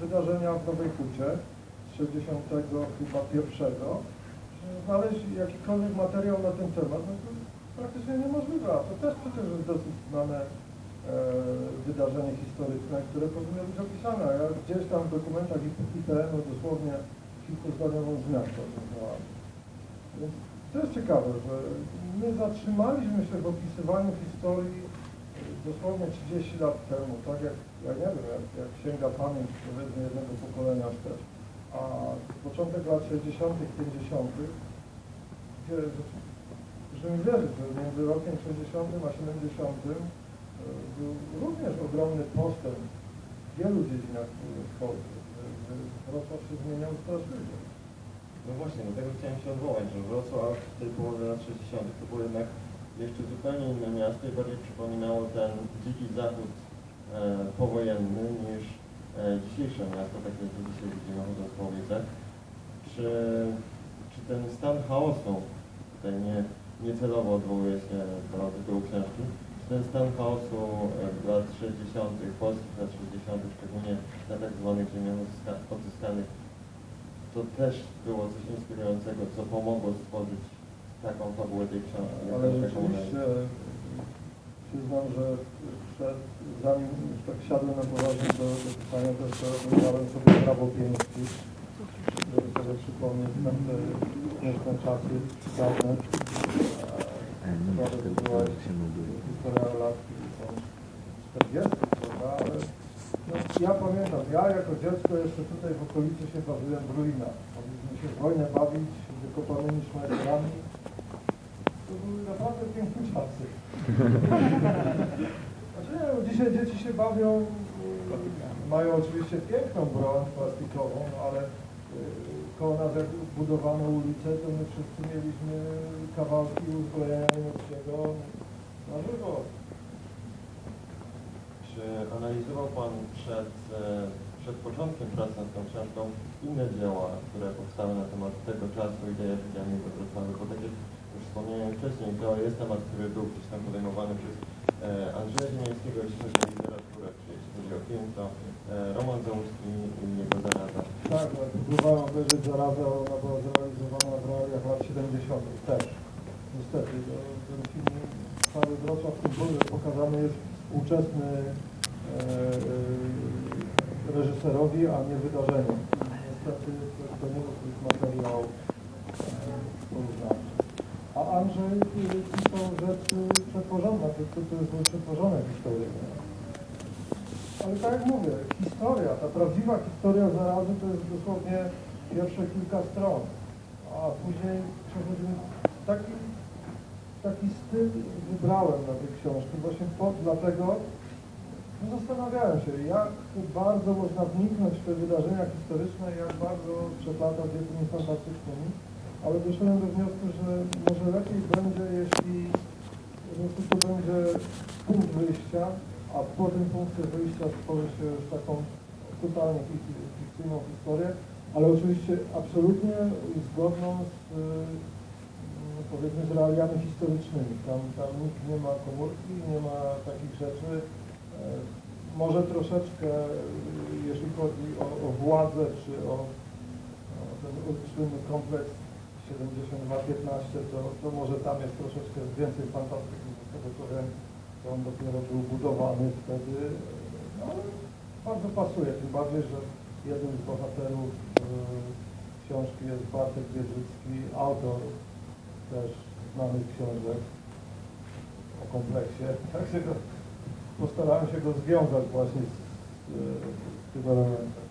wydarzenia w Nowej Hucie z 60 chyba pierwszego, znaleźć jakikolwiek materiał na ten temat, no to praktycznie niemożliwe, a to też przecież jest dosyć znane e, wydarzenie historyczne, które powinno być opisane, ja gdzieś tam w dokumentach IPN-u dosłownie kilkuzdaniową wzmiankę o tym znalazłem. Więc to jest ciekawe, że my zatrzymaliśmy się w opisywaniu historii dosłownie 30 lat temu, tak jak, ja nie wiem, jak, jak sięga pamięć powiedzmy jednego pokolenia wstecz, a początek lat 60., 50., gdzie, że mi wierzyć, że między rokiem 60 a 70 e, był również ogromny postęp w wielu dziedzinach że Wrocław się zmieniał straszliwie. No właśnie, do tego chciałem się odwołać, że Wrocław w tej połowie lat 60. to było jednak jeszcze zupełnie inne miasto i bardziej przypominało ten dziki zachód e, powojenny niż e, dzisiejsze miasto, takie jakie dzisiaj widzimy chodząc po ulicach. Czy, czy ten stan chaosu, tutaj nie, niecelowo odwołuję się do tytułu książki, czy ten stan chaosu e, w lat 60., polskich lat 60., szczególnie na tak zwanych ziemiach odzyska- odzyskanych, to też było coś inspirującego, co pomogło stworzyć taką fabułę tej książki. Ale rzeczywiście przyznam, że przed, zanim już tak siadłem na poważnie do, do pisania, to jeszcze oglądałem sobie prawo pięści, żeby sobie przypomnieć tamte piękne czasy dawne. Była historia lat są 40, prawda, ale no, ja pamiętam, ja jako dziecko jeszcze tutaj w okolicy się bawiłem w ruinach. Mogliśmy się w wojnę bawić wykopanymi szmerami. Piękne czasy. Znaczy, no, dzisiaj dzieci się bawią, y, mają oczywiście piękną broń plastikową, ale y, koło nas jak budowano ulicę, to my wszyscy mieliśmy kawałki uzbrojenia niemieckiego na żywo. Czy analizował Pan przed, e, przed początkiem pracy nad tą książką inne dzieła, które powstały na temat tego czasu i tej epidemii we Wrocławiu? Bo tak wspomniałem wcześniej, to jest temat, który był gdzieś tam podejmowany przez e, Andrzeja Ziemiańskiego, jeśli chodzi o literaturę, czy jeśli chodzi o film, to e, Roman Załuski i jego zaraza. Tak, no, próbowałem obejrzeć zarazę, ona była zrealizowana w realiach lat 70. też. Niestety, ten film cały Wrocław pokazany jest współczesny e, reżyserowi, a nie wydarzeniu. Niestety to nie był jakiś materiał e, porównawczy. Y, pisał rzeczy przetworzone, to, to, jest historie. nie? Ale tak jak mówię, historia, ta prawdziwa historia zarazy to jest dosłownie pierwsze kilka stron, a później przechodzimy taki, taki styl wybrałem na tej książki, właśnie po, dlatego no zastanawiałem się, jak bardzo można wniknąć w te wydarzenia historyczne, jak bardzo przeplata z jakimiś fantastycznymi, ale doszedłem do wniosku, że może lepiej będzie, jeśli to będzie punkt wyjścia, a po tym punkcie wyjścia stworzy się już taką totalnie fik- fikcyjną historię, ale oczywiście absolutnie zgodną z, y, powiedzmy, z realiami historycznymi. Tam, tam nikt nie ma komórki, nie ma takich rzeczy. E, Może troszeczkę, jeśli chodzi o, o władzę, czy o, o ten słynny kompleks 72-15, to, to może tam jest troszeczkę więcej fantastyki, z tego co wiem, to on dopiero był budowany wtedy, no bardzo pasuje, tym bardziej, że jednym z bohaterów e, książki jest Bartek Wierzycki, autor też znanych książek o kompleksie, także postarałem się go związać właśnie z, e, z tym elementem.